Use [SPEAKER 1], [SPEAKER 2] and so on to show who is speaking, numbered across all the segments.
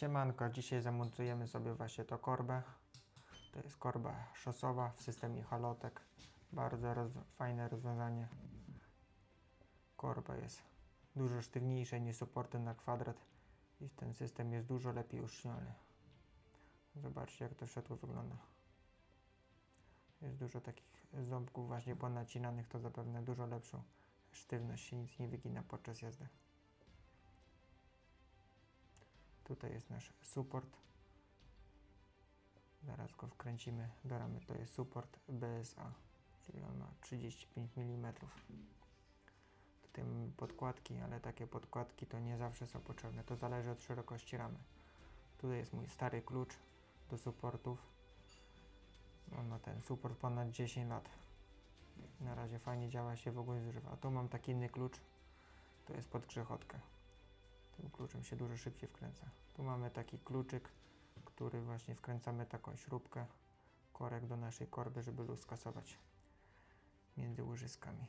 [SPEAKER 1] Siemanko, dzisiaj zamontujemy sobie właśnie to korbę. To jest korba szosowa w systemie halotek. Bardzo roz fajne rozwiązanie. Korba jest dużo sztywniejsza niż supporty na kwadrat i ten system jest dużo lepiej uszczelniony. Zobaczcie jak to w wygląda. Jest dużo takich ząbków właśnie ponacinanych, to zapewne dużo lepszą sztywność, się nic nie wygina podczas jazdy. Tutaj jest nasz support. Zaraz go wkręcimy do ramy. To jest support BSA, czyli on ma 35 mm. Tutaj mamy podkładki, ale takie podkładki to nie zawsze są potrzebne. To zależy od szerokości ramy. Tutaj jest mój stary klucz do supportów. On ma ten support ponad 10 lat. Na razie fajnie działa, się w ogóle zużywa. A tu mam taki inny klucz. To jest pod grzechotkę. Tym kluczem się dużo szybciej wkręca. Tu mamy taki kluczyk, który właśnie wkręcamy taką śrubkę, korek do naszej korby, żeby luz skasować między łożyskami.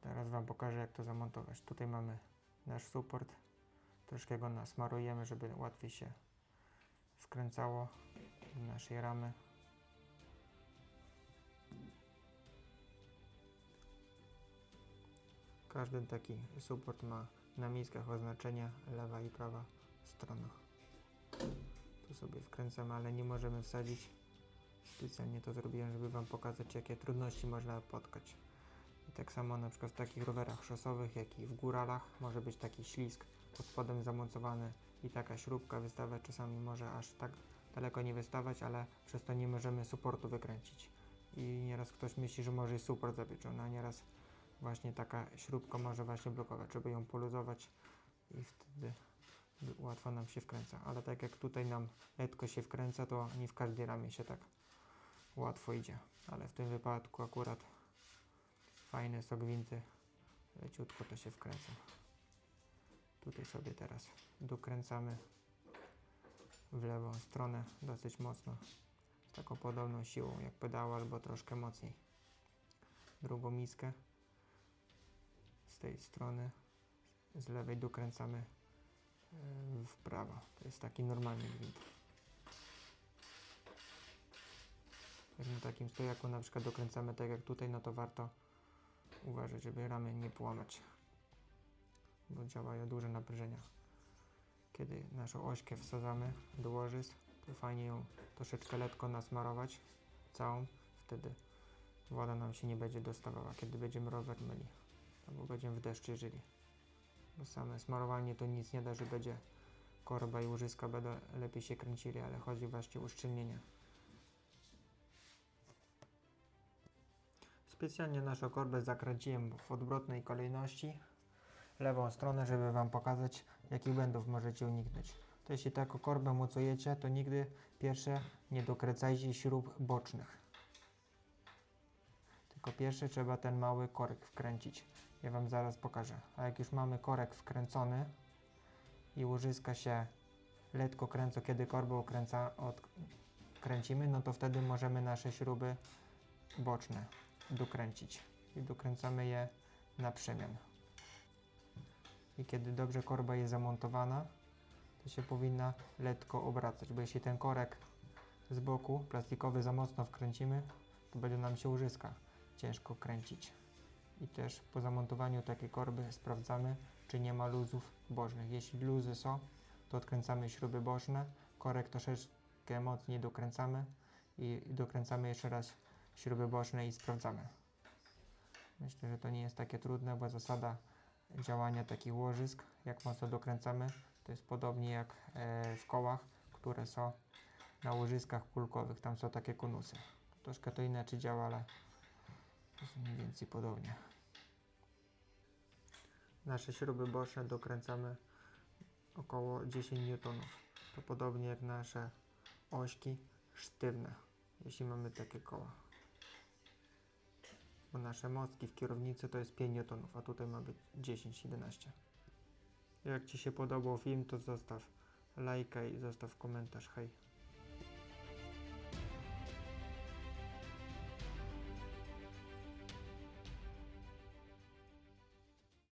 [SPEAKER 1] Teraz Wam pokażę jak to zamontować. Tutaj mamy nasz support. Troszkę go nasmarujemy, żeby łatwiej się wkręcało do naszej ramy. Każdy taki support ma na miskach oznaczenia lewa i prawa strona. Tu sobie wkręcamy, ale nie możemy wsadzić. Specjalnie to zrobiłem, żeby Wam pokazać, jakie trudności można spotkać. I tak samo na przykład w takich rowerach szosowych, jak i w góralach może być taki ślisk pod spodem zamontowany i taka śrubka wystawać. Czasami może aż tak daleko nie wystawać, ale przez to nie możemy supportu wykręcić. I nieraz ktoś myśli, że może jest support zapieczony, a nieraz właśnie taka śrubka może właśnie blokować, żeby ją poluzować i wtedy łatwo nam się wkręca. Ale tak jak tutaj nam letko się wkręca, to nie w każdej ramie się tak łatwo idzie. Ale w tym wypadku akurat fajne są gwinty, leciutko to się wkręca. Tutaj sobie teraz dokręcamy w lewą stronę dosyć mocno, z taką podobną siłą jak pedał albo troszkę mocniej. Drugą miskę tej strony, z lewej dokręcamy e, w prawo. To jest taki normalny gwint. Jak na takim stojaku na przykład dokręcamy tak jak tutaj, no to warto uważać, żeby ramy nie połamać, bo działają duże naprężenia. Kiedy naszą ośkę wsadzamy do łożysk, to fajnie ją troszeczkę letko nasmarować całą, wtedy woda nam się nie będzie dostawała, kiedy będziemy rower myli albo będziemy w deszczu jeżeli. Bo same smarowanie to nic nie da, że będzie korba i łożyska będą lepiej się kręcili, ale chodzi właśnie o uszczelnienie. Specjalnie naszą korbę zakręciłem w odwrotnej kolejności, lewą stronę, żeby Wam pokazać, jakich błędów możecie uniknąć. To jeśli taką korbę mocujecie, to nigdy pierwsze nie dokręcajcie śrub bocznych. Tylko pierwsze trzeba ten mały korek wkręcić. Ja Wam zaraz pokażę. A jak już mamy korek wkręcony i łożyska się letko kręcą, kiedy korbę okręca, odkręcimy, no to wtedy możemy nasze śruby boczne dokręcić. I dokręcamy je na przemian. I kiedy dobrze korba jest zamontowana, to się powinna letko obracać, bo jeśli ten korek z boku plastikowy za mocno wkręcimy, to będzie nam się łożyska ciężko kręcić. I też po zamontowaniu takiej korby sprawdzamy, czy nie ma luzów bocznych. Jeśli luzy są, to odkręcamy śruby boczne, korek troszeczkę mocniej dokręcamy i dokręcamy jeszcze raz śruby boczne i sprawdzamy. Myślę, że to nie jest takie trudne, bo zasada działania takich łożysk, jak mocno dokręcamy, to jest podobnie jak e, w kołach, które są na łożyskach kulkowych. Tam są takie konusy. Troszkę to inaczej działa, ale jest mniej więcej podobnie. Nasze śruby boczne dokręcamy około 10 N. To podobnie jak nasze ośki sztywne, jeśli mamy takie koła. Bo nasze mostki w kierownicy to jest 5 N, a tutaj ma być 10-11. Jak Ci się podobał film, to zostaw lajka i zostaw komentarz. Hej!